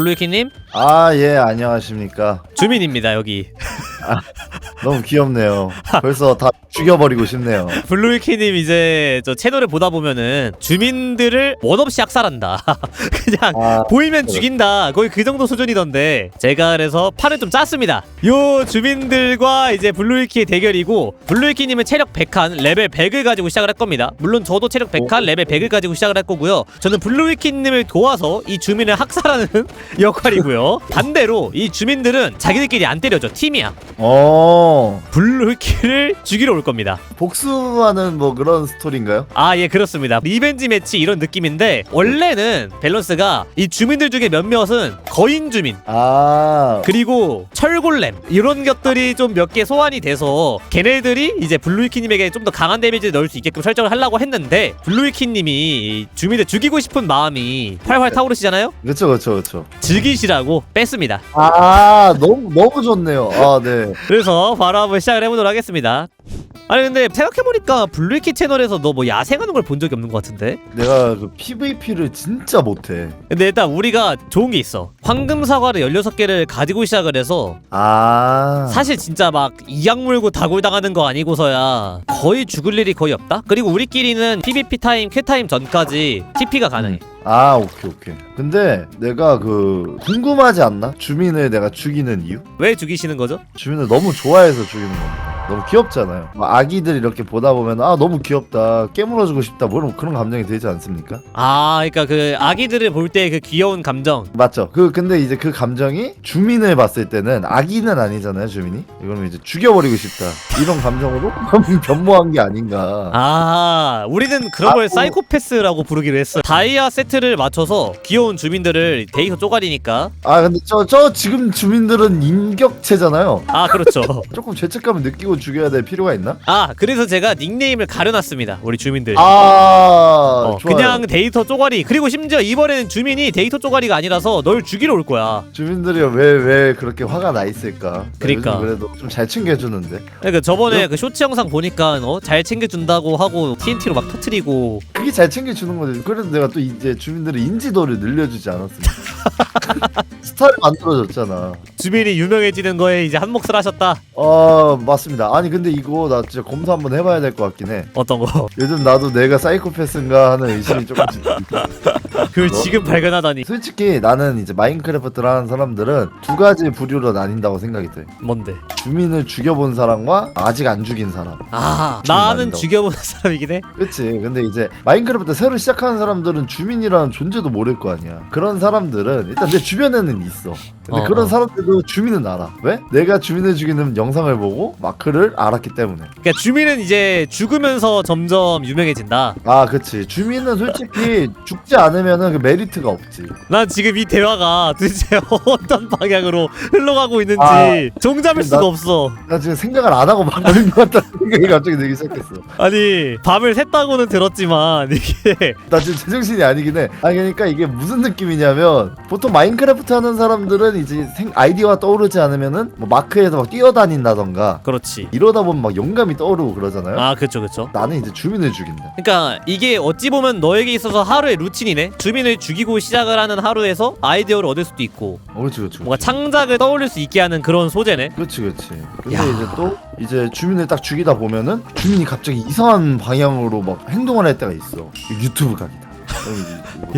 블루이키님 아, 예, 안녕하십니까. 주민입니다 여기. 너무 귀엽네요. 벌써 다 죽여버리고 싶네요. 블루이키님 이제 저 채널을 보다 보면은 주민들을 원없이 학살한다. 그냥 아, 보이면 죽인다. 거의 그 정도 수준이던데 제가 그래서 판을 좀 짰습니다. 요 주민들과 이제 블루이키의 대결이고 블루이키님은 체력 100칸 레벨 100을 가지고 시작을 할 겁니다. 물론 저도 체력 100칸 레벨 100을 가지고 시작을 할 거고요. 저는 블루이키님을 도와서 이 주민을 학살하는 역할이고요. 반대로 이 주민들은 자기들끼리 안 때려줘. 팀이야. 어, 블루이키를 죽이러 올 겁니다. 복수하는 뭐 그런 스토리인가요? 아, 예, 그렇습니다. 리벤지 매치 이런 느낌인데, 원래는 밸런스가 이 주민들 중에 몇몇은 거인 주민, 아, 그리고 철골렘, 이런 것들이 좀 몇 개 소환이 돼서, 걔네들이 이제 블루이키님에게 좀 더 강한 데미지를 넣을 수 있게끔 설정을 하려고 했는데, 블루이키님이 이 주민들 죽이고 싶은 마음이 활활 타오르시잖아요? 그쵸, 그쵸, 그쵸. 즐기시라고 뺐습니다. 아, 너무, 너무 좋네요. 아, 네. 그래서 바로 한번 시작을 해보도록 하겠습니다. 아니, 근데 생각해보니까 블루이키 채널에서 너 뭐 야생하는 걸 본 적이 없는 것 같은데? 내가 그 PVP를 진짜 못해. 근데 일단 우리가 좋은 게 있어. 황금 사과를 16개를 가지고 시작을 해서 아, 사실 진짜 막 이악 물고 다굴 당하는 거 아니고서야 거의 죽을 일이 거의 없다. 그리고 우리끼리는 PVP 타임, 쾌 타임 전까지 TP가 가능해. 아, 오케이, 오케이. 근데 내가 그, 궁금하지 않나? 주민을 내가 죽이는 이유? 왜 죽이시는 거죠? 주민을 너무 좋아해서 죽이는 겁니다. 너무 귀엽잖아요. 막 아기들 이렇게 보다 보면 아 너무 귀엽다 깨물어주고 싶다 뭐 이런 그런 감정이 들지 않습니까? 아, 그러니까 그 아기들을 볼 때 그 귀여운 감정. 맞죠. 그 근데 이제 그 감정이 주민을 봤을 때는 아기는 아니잖아요 주민이. 이거는 이제 죽여버리고 싶다 이런 감정으로 변모한 게 아닌가. 아, 우리는 그런 걸 아, 어. 사이코패스라고 부르기로 했어. 다이아 세트를 맞춰서 귀여운 주민들을 데이터 쪼가리니까. 아 근데 저 저 지금 주민들은 인격체잖아요. 아, 그렇죠. 조금 죄책감을 느끼고 죽여야 될 필요가 있나? 아, 그래서 제가 닉네임을 가려놨습니다. 우리 주민들. 아 어, 좋아요. 그냥 데이터 쪼가리. 그리고 심지어 이번에는 주민이 데이터 쪼가리가 아니라서 널 죽이러 올 거야. 주민들이 왜 왜 그렇게 화가 나 있을까? 나 그러니까. 요즘 그래도 좀 잘 챙겨주는데. 그러니까 저번에 그 쇼츠 영상 보니까 어, 잘 챙겨준다고 하고 TNT로 막 터트리고. 그게 잘 챙겨주는 거지. 그래서 내가 또 이제 주민들의 인지도를 늘려주지 않았습니까? 스타를 만들어줬잖아. 주민이 유명해지는 거에 이제 한 몫을 하셨다. 어 맞습니다. 아니 근데 이거 나 진짜 검사 한번 해봐야 될 것 같긴 해. 어떤 거? 요즘 나도 내가 사이코패스인가 하는 의심이 조금씩. 그걸 뭐? 지금 발견하다니. 솔직히 나는 이제 마인크래프트를 하는 사람들은 두 가지 부류로 나뉜다고 생각이 돼. 뭔데? 주민을 죽여본 사람과 아직 안 죽인 사람. 아, 나는. 죽여보는 사람이긴 해. 그치 근데 이제 마인크래프트 새로 시작하는 사람들은 주민이라는 존재도 모를 거 아니야 그런 사람들은 일단 내 주변에는 있어 근데 어, 그런 어. 사람들도 주민은 알아 왜? 내가 주민을 죽이는 영상을 보고 마크를 알았기 때문에 그러니까 주민은 이제 죽으면서 점점 유명해진다. 아 그치 주민은 솔직히 죽지 않으면은 그 메리트가 없지 난 지금 이 대화가 도대체 어떤 방향으로 흘러가고 있는지 아, 종잡을 수가 나- 없어. 나 지금 생각을 안 하고 말하는 것 같다는 생각이 갑자기 들기 시작했어 아니 밤을 샜다고는 들었지만 이게 나 지금 제정신이 아니긴 해 아니 그러니까 이게 무슨 느낌이냐면 보통 마인크래프트 하는 사람들은 이제 생, 아이디어가 떠오르지 않으면은 뭐 마크에서 막 뛰어다닌다던가 그렇지. 이러다 보면 막 영감이 떠오르고 그러잖아요. 아 그쵸 그쵸. 나는 이제 주민을 죽인다. 그러니까 이게 어찌 보면 너에게 있어서 하루의 루틴이네. 주민을 죽이고 시작을 하는 하루에서 아이디어를 얻을 수도 있고 어, 그렇지, 그렇지. 뭔가 창작을 떠올릴 수 있게 하는 그런 소재네. 그렇지, 그렇지. 근데 야. 이제 또 이제 주민을 딱 죽이다 보면은 주민이 갑자기 이상한 방향으로 막 행동을 할 때가 있어. 유튜브 각이다.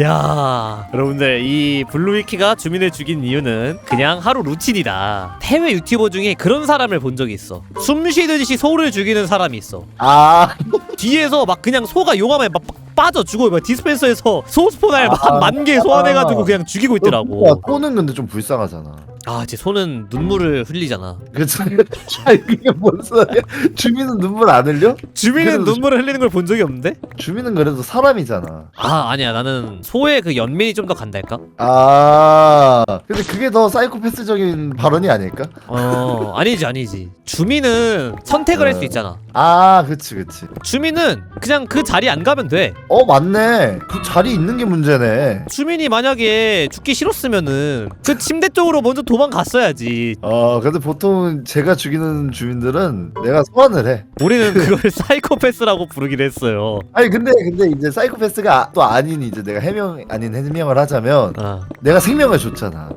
야 여러분들 이 블루위키가 주민을 죽인 이유는 그냥 하루 루틴이다. 해외 유튜버 중에 그런 사람을 본 적이 있어. 숨 쉬듯이 소를 죽이는 사람이 있어. 아, 뒤에서 막 그냥 소가 용암에 막 빠져 죽어. 막 디스펜서에서 소 스포날 아. 만개 소환해가지고 그냥 죽이고 있더라고. 또는 근데 좀 불쌍하잖아. 아, 제 소는 눈물을 흘리잖아. 아, 이게 뭔 소리야? 주민은 눈물 안 흘려? 주민은 그래도 눈물을 흘리는 걸 본 적이 없는데? 주민은 그래도 사람이잖아. 아, 아니야. 나는 소의 그 연민이 좀 더 간달까? 아, 근데 그게 더 사이코패스적인 발언이 아닐까? 어, 아니지, 아니지. 주민은 선택을 할수 네. 있잖아. 아, 그치, 그치. 주민은 그냥 그 자리 안 가면 돼. 어, 맞네. 그 자리 있는 게 문제네. 주민이 만약에 죽기 싫었으면은 그 침대 쪽으로 먼저 도망갔어야지. 어, 근데 보통 제가 죽이는 주민들은 내가 소환을 해. 우리는 그걸 사이코패스라고 부르긴 했어요. 아니, 근데, 근데 이제 사이코패스가 또 아닌 이제 내가 해명, 아닌 해명을 하자면 아, 내가 생명을 줬잖아.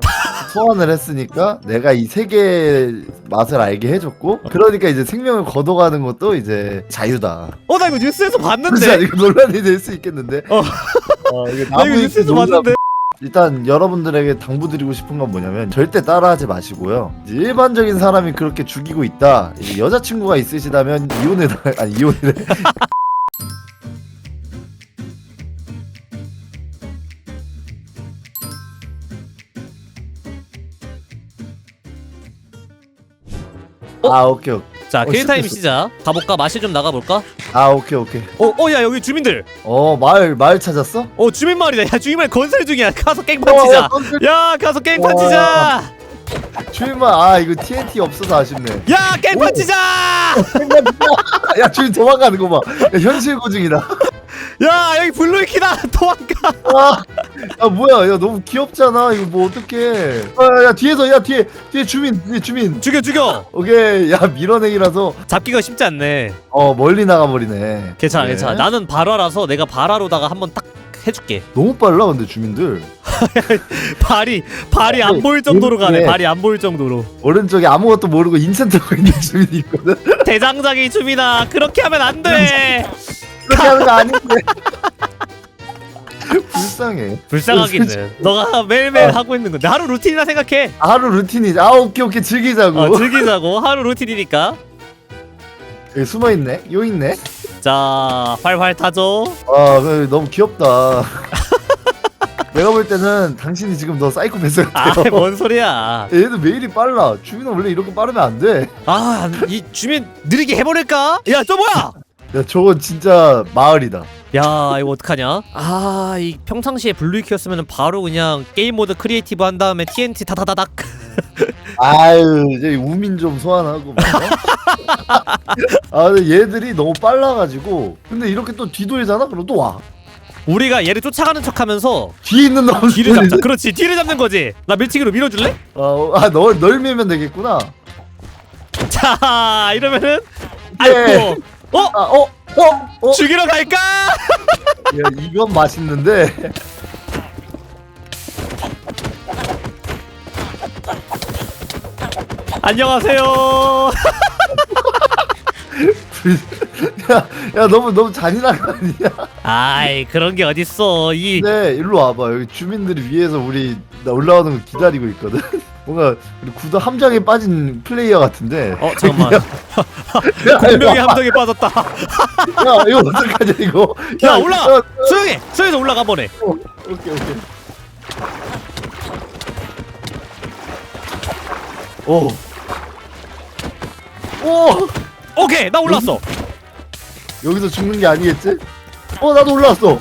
소환을 했으니까 내가 이 세계의 맛을 알게 해줬고 그러니까 이제 생명을 걷어가는 것도 이제 자유다. 어 나 이거 뉴스에서 봤는데? 이거 논란이 될 수 있겠는데. 어. 어, 이거 나 이거 뉴스에서 봤는데 일단 여러분들에게 당부드리고 싶은 건 뭐냐면 절대 따라하지 마시고요. 일반적인 사람이 그렇게 죽이고 있다. 여자친구가 있으시다면 이혼을 아니 이혼을 아 오케이 오케이 자 어, 킬타임 시작했어. 시작 가볼까 맛이 좀 나가볼까 아 오케이 오케이 어 어 야 여기 주민들 어 마을 마을 찾았어? 어 주민마을이다 야 주민마을 건설 중이야 가서 깽판 치자 어, 야 가서 깽판 와. 치자 주인만 아 이거 TNT 없어서 아쉽네. 야 깽판 오. 치자 야 주인 도망가는 거 봐. 야, 현실 고증이다. 야 여기 블루이키다. 도망가. 와, 아 뭐야, 야 너무 귀엽잖아. 이거 뭐 어떡해? 아, 야, 야 뒤에서 야 뒤에 뒤에 주민 뒤에 주민. 죽여 죽여. 오케이, 야 밀어내기라서. 잡기가 쉽지 않네. 어 멀리 나가 버리네. 괜찮아 괜찮아. 나는 발화라서 내가 발화로다가 한번 딱 해줄게. 너무 빨라 근데 주민들. 발이 발이 안 보일 정도로 가네. 이렇게. 발이 안 보일 정도로. 오른쪽에 아무것도 모르고 인센트가 있는 주민이 있거든. 대장장이 주민아 그렇게 하면 안돼 그렇게 하는 거 아닌데. 불쌍해. 불쌍하기는 너가 매일매일 아. 하고 있는 건데 하루 루틴이라 생각해 하루 루틴이지. 아 오케이 오케이 즐기자고. 어, 즐기자고 하루 루틴이니까 여기 숨어 있네. 요 있네. 자 활활 타죠 아 그래, 너무 귀엽다. 내가 볼 때는 당신이 지금 너 사이코패스 같아요. 아뭔 소리야 얘도 매일이 빨라. 주민은 원래 이렇게 빠르면 안 돼. 아 이 주민 느리게 해버릴까 야 저 뭐야 야 저건 진짜 마을이다. 야 이거 어떡하냐 아 이 평상시에 블루이키였으면 바로 그냥 게임 모드 크리에이티브 한 다음에 TNT 다다다닥 아유 이제 우민 좀 소환하고 막. 아 근데 얘들이 너무 빨라가지고 근데 이렇게 또 뒤돌잖아? 그럼 또 와. 우리가 얘를 쫓아가는 척하면서 뒤에 있는 놈 뒤를 잡자 그렇지 뒤를 잡는 거지 나 밀치기로 밀어줄래? 아널 널 밀면 되겠구나. 자 이러면은 예. 아이고 어? 아 어? 어? 어? 죽이러 갈까? 야 이건 맛있는데. 안녕하세요 야, 야 너무 너무 잔인한 거 아니야? 아이 그런 게 어딨어 이 네, 일로 와봐. 여기 주민들이 위에서 우리 나 올라오는 거 기다리고 있거든. 뭔가 구도 함정에 빠진 플레이어 같은데. 어 잠깐만 야, 함정에 빠졌다 야, 이거 어떡하냐 이거. 야, 올라가. 야, 소영해 소영해서 올라가 보네 어, 오케이 오케이. 오. 오. 오케이 나 올랐어 여기서 죽는 게 아니겠지? 어, 나도 올라왔어.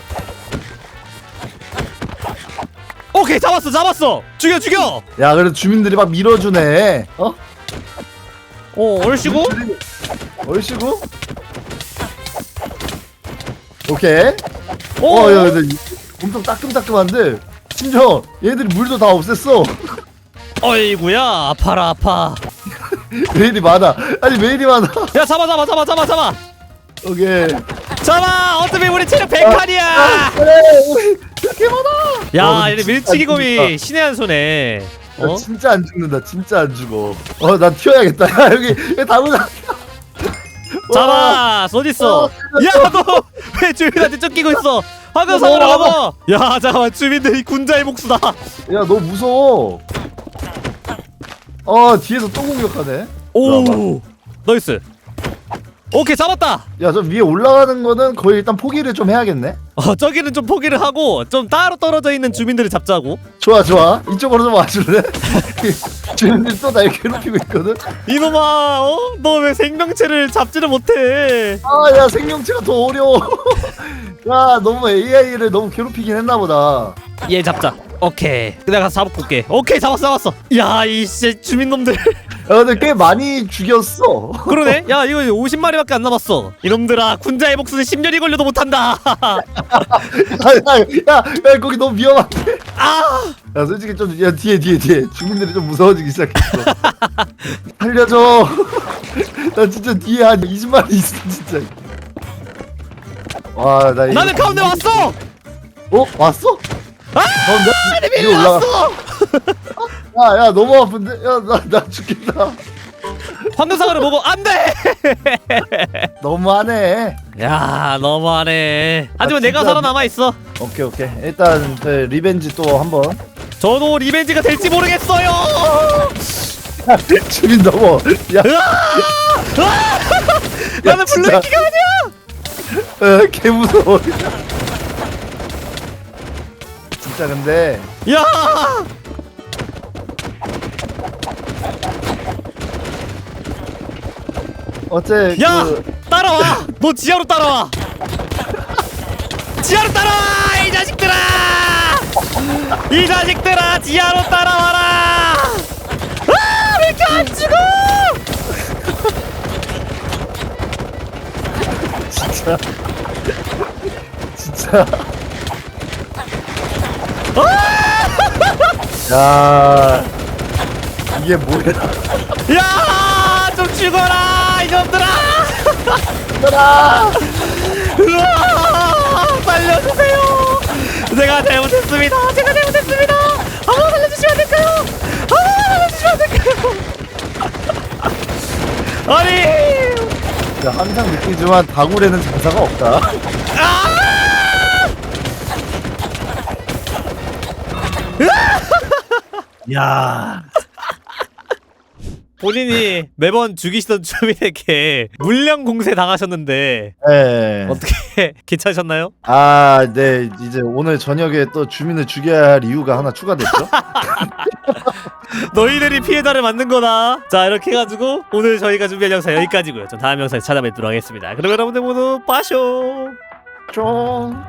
오케이 잡았어 잡았어 죽여 죽여 야, 그래도 주민들이 막 밀어주네. 어? 어 얼씨구 얼씨구? 오케이. 오 어, 야, 근데 이- 엄청 따끔따끔한데 심지어 얘들이 물도 다 없앴어. 어이구야 아파라 아파 왜 이리 많아? 아니 왜 이리 많아? 야 잡아 잡아 잡아 잡아 잡아 오케이. 잡아 어차피 우리 체력 100칸이야 그래, 우리 이렇게 많아. 야 어, 얘네 진짜 밀치기 죽는다. 신의 한 수네 나 어? 진짜 안 죽는다. 진짜 안 죽어. 어, 나 튀어야겠다. 야, 여기 여기 다보자. 잡아 어딨어 어, 야 너 왜 주민한테 쫓기고 있어 화면상으로 어. 가봐 야 잠깐만 주민들이 군자의 목수다 야, 너 무서워. 어, 뒤에서 또 공격하네. 오 나이스 오케이 잡았다 야, 저 위에 올라가는 거는 거의 일단 포기를 좀 해야겠네. 어 저기는 좀 포기를 하고 좀 따로 떨어져 있는 주민들을 잡자고 좋아, 좋아. 이쪽으로 좀 와줄래? 주민들 또 날 괴롭히고 있거든. 이놈아 어? 너 왜 생명체를 잡지를 못해 아, 야, 생명체가 더 어려워. 야, 너무 AI를 너무 괴롭히긴 했나 보다. 얘 잡자 오케이 내가 가서 잡고 올게 오케이 잡았어 잡았어 야 이씨 주민놈들 야, 근데 꽤 많이 죽였어. 그러네 야 이거 50마리밖에 안 남았어 이놈들아 군자의 목숨은 10년이 걸려도 못한다 야, 야, 야, 야, 거기 너무 위험한데. 아 야, 솔직히 좀, 야, 뒤에, 뒤에, 뒤에. 주민들이 좀 무서워지기 시작했어. 살려줘. 나 진짜 뒤에 한 20마리 있어, 진짜. 와, 나 이거. 나는 가운데 왔어 어? 왔어? 아 가운데? 내 밀려 올라가. 왔어 야 야 너무 아픈데? 야 나 나 죽겠다. 황금사과를 보고 안돼 너무하네. 야 너무하네 하지만 아, 내가 진짜 살아남아 있어 오케이 오케이. 일단 그 리벤지 또 한 번. 저도 리벤지가 될지 모르겠어요 주민 넘어. 야, 나는 진짜. 블루키가 아니야 에, 개 무서워. 진짜 근데 야 어째 야! 그 따라와! 너 지하로 따라와! 지하로 따라와! 이 자식들아! 이 자식들아! 지하로 따라와라! 아! 왜 이렇게 안 죽어! 진짜 진짜 야 이게 뭐야 야! 좀 죽어라! 이놈들아! 으아! 살려주세요! 제가 잘못했습니다! 제가 잘못했습니다! 아무 살려주시면 안 될까요? 아무 살려주시면 안 될까요? 아니! 야, 항상 느끼지만 다굴에는 장사가 없다 야 본인이 매번 죽이시던 주민에게 물량 공세 당하셨는데 예. 어떻게 괜찮으셨나요? 아, 네. 이제 오늘 저녁에 또 주민을 죽여야 할 이유가 하나 추가됐죠? 너희들이 피해자를 만든 거다. 자 이렇게 해가지고 오늘 저희가 준비한 영상 여기까지고요. 전 다음 영상에 찾아뵙도록 하겠습니다. 그럼 여러분들 모두 빠쇼. 좀.